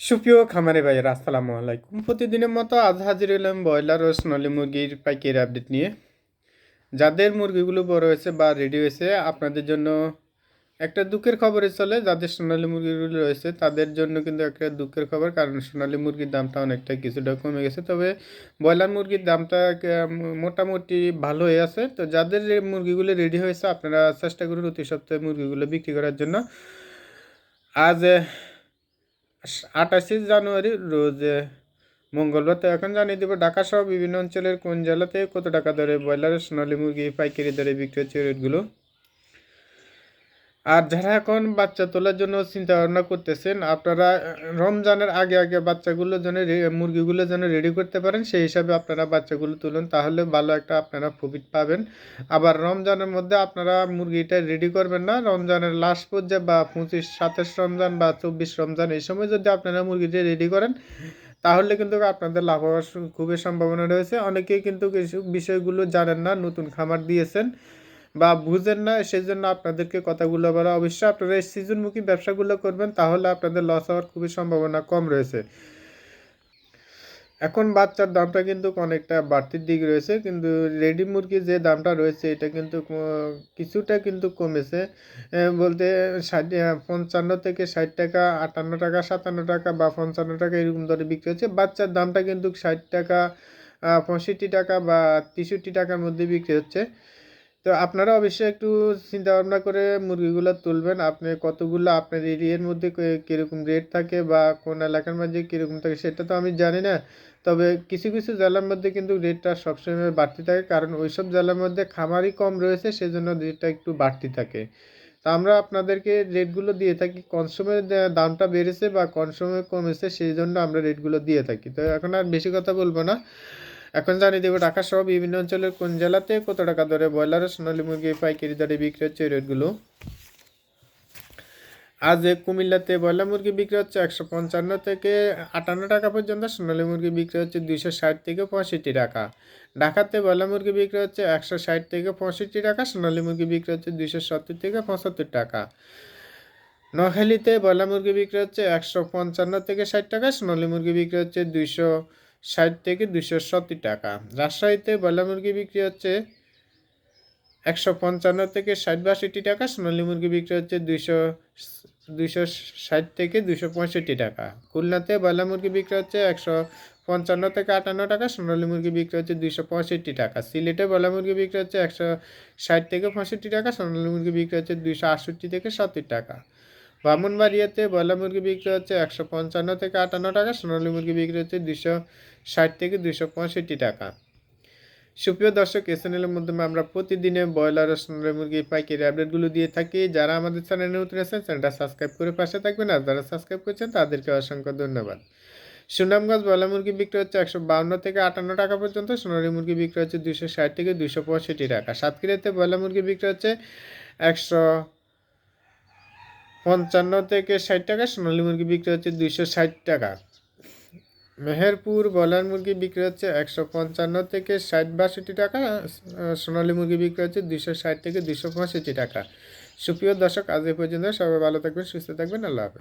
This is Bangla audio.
সুপ্রিয় খামারে ভাইয়ের, আসসালামু আলাইকুম। প্রতিদিনের মতো আজ হাজির হলাম ব্রয়লার ও সোনালি মুরগির পাইকারি আপডেট নিয়ে। যাদের মুরগিগুলো বড় হয়েছে বা রেডি হয়েছে, আপনাদের জন্য একটা দুঃখের খবরে চলে, যাদের সোনালী মুরগিগুলো রয়েছে, তাদের জন্য কিন্তু একটা দুঃখের খবর, কারণ সোনালি মুরগির দামটা অনেকটা কিছুটা কমে গেছে। তবে ব্রয়লার মুরগির দামটা মোটামুটি ভালো হয়ে আছে। তো যাদের মুরগিগুলো রেডি হয়েছে, আপনারা চেষ্টা করুন অতি সপ্তাহে মুরগিগুলো বিক্রি করার জন্য। আজ আঠাশে জানুয়ারি রোজ মঙ্গলবার তো এখন জানিয়ে দেবো ঢাকা সহ বিভিন্ন অঞ্চলের কোন জেলাতে কত টাকা দরে ব্রয়লার সোনালী মুরগি পাইকারি দরে বিক্রি হচ্ছে রেটগুলো আর যারা এখন বাচ্চা তোলার জন্য চিন্তা ভাবনা করতেছেন, আপনারা রমজানের আগে আগে বাচ্চাগুলো যেন মুরগিগুলো যেন রেডি করতে পারেন, সেই হিসাবে আপনারা বাচ্চাগুলো তুলুন, তাহলে ভালো একটা আপনারা প্রফিট পাবেন। আবার রমজানের মধ্যে আপনারা মুরগিটা রেডি করবেন না, রমজানের লাস্ট পর্যায়ে বা পঁচিশ, সাতাশ রমজান বা চব্বিশ রমজান, এই সময় যদি আপনারা মুরগিটা রেডি করেন, তাহলে কিন্তু আপনাদের লাভ হওয়ার খুবই সম্ভাবনা রয়েছে। অনেকেই কিন্তু কিছু বিষয়গুলো জানেন না, নতুন খামার দিয়েছেন। বা বুঝেন না সেই জন্য আপনাদেরকে কথাগুলো বলা, অবশ্যই আপনারা এই সিজনমুখী ব্যবসাগুলো করবেন, তাহলে আপনাদের লস হওয়ার খুবই সম্ভাবনা কম রয়েছে। এখন বাচ্চার দামটা কিন্তু অনেকটা বাড়তির দিক রয়েছে, কিন্তু রেডি মুরগির যে দামটা রয়েছে, এটা কিন্তু কিছুটা কিন্তু কমেছে। বলতে ষাট পঞ্চান্ন থেকে ষাট টাকা, আটান্ন টাকা, সাতান্ন টাকা বা পঞ্চান্ন টাকা এরকম দরে বিক্রি হচ্ছে। বাচ্চার দামটা কিন্তু ষাট টাকা পঁয়ষট্টি টাকা বা তেষট্টি টাকার মধ্যে বিক্রি হচ্ছে। তো আপনারা অবশ্যই একটু চিন্তা ভাবনা করে মুরগিগুলো তুলবেন। আপনি কতগুলো আপনার এরিয়ার মধ্যে কীরকম রেট থাকে বা কোন এলাকার মধ্যে কীরকম থাকে সেটা তো আমি জানি না। তবে কিছু কিছু জেলার মধ্যে কিন্তু রেটটা সবসময় বাড়তি থাকে। কারণ ওইসব জেলার মধ্যে খামারই কম রয়েছে, সেজন্য রেটটা একটু বাড়তি থাকে। তা আমরা আপনাদেরকে রেটগুলো দিয়ে থাকি। কনসমের দামটা বেড়েছে বা কনসমে কমেছে সেই জন্য আমরা রেটগুলো দিয়ে থাকি। তো এখন আর বেশি কথা বলব না। এখন জানিয়ে দেবো ঢাকা সহ বিভিন্ন অঞ্চলের কোন জেলাতে কত টাকা দরে ব্রয়লার ও সোনালী মুরগি পাইকারি দরে বিক্রি হচ্ছে রেটগুলো? আজ কুমিল্লাতে ব্রয়লার মুরগি বিক্রি হচ্ছে একশো পঞ্চান্ন থেকে আটান্ন টাকা পর্যন্ত, সোনালী মুরগি বিক্রি হচ্ছে দুইশো ষাট থেকে পঁয়ষট্টি টাকা। ঢাকাতে ব্রয়লার মুরগি বিক্রি হচ্ছে একশো ষাট থেকে পঁয়ষট্টি টাকা, সোনালী মুরগি বিক্রি হচ্ছে দুইশো সত্তর থেকে পঁচাত্তর টাকা। নোয়াখালীতে ব্রয়লার মুরগি বিক্রি হচ্ছে একশো পঞ্চান্ন থেকে ষাট টাকা, সোনালী মুরগি বিক্রি হচ্ছে দুইশো ষাট থেকে দুশো সত্তর টাকা। রাজশাহীতে ব্রয়লার মুরগি বিক্রি হচ্ছে একশো পঞ্চান্ন থেকে ষাট বাষট্টি টাকা, সোনালী মুরগি বিক্রি হচ্ছে দুইশো দুইশো ষাট থেকে দুশো পঁয়ষট্টি টাকা। খুলনাতে ব্রয়লার মুরগি বিক্রি হচ্ছে একশো পঞ্চান্ন থেকে আটান্ন টাকা, সোনালী মুরগি বিক্রি হচ্ছে দুইশো পঁয়ষট্টি টাকা। সিলেটে ব্রয়লার মুরগি বিক্রি হচ্ছে একশো ষাট থেকে পঁয়ষট্টি টাকা, সোনালী মুরগি বিক্রি হচ্ছে দুইশো আটষট্টি থেকে সত্তর টাকা। ব্রাহ্মণবাড়িয়াতে ব্রয়লার মুরগি বিক্রি হচ্ছে একশো পঞ্চান্ন থেকে আটান্ন টাকা, সোনালী মুরগি বিক্রি হচ্ছে দুশো ষাট থেকে দুশো পঁয়ষট্টি টাকা। সুপ্রিয় দর্শক, এই চ্যানেলের মাধ্যমে আমরা প্রতিদিনে ব্রয়লার ও সোনালী মুরগির পাইকারি আপডেটগুলো দিয়ে থাকি। যারা আমাদের চ্যানেলে নতুন আছেন চ্যানেলটা সাবস্ক্রাইব করে পাশে থাকবেন আর যারা সাবস্ক্রাইব করছেন, তাদেরকে অসংখ্য ধন্যবাদ। সুনামগঞ্জ ব্রয়লার মুরগি বিক্রি হচ্ছে একশো বাউন্ন থেকে আটান্ন টাকা পর্যন্ত, সোনালী মুরগি বিক্রি হচ্ছে দুশো ষাট থেকে দুশো পঁয়ষট্টি টাকা। সাতক্ষীরাতে ব্রয়লার মুরগি বিক্রি হচ্ছে একশো পঞ্চান্ন থেকে ষাট টাকা, সোনালী মুরগি বিক্রি হচ্ছে দুইশো ষাট টাকা। মেহেরপুর ব্রয়লার মুরগি বিক্রি হচ্ছে একশো পঞ্চান্ন থেকে ষাট বাষট্টি টাকা সোনালি মুরগি বিক্রি হচ্ছে দুইশো ষাট থেকে দুইশো পঁয়ষট্টি টাকা। সুপ্রিয় দর্শক, আজ এই পর্যন্ত সবাই ভালো থাকবেন, সুস্থ থাকবেন, আল্লাহ হাফেজ।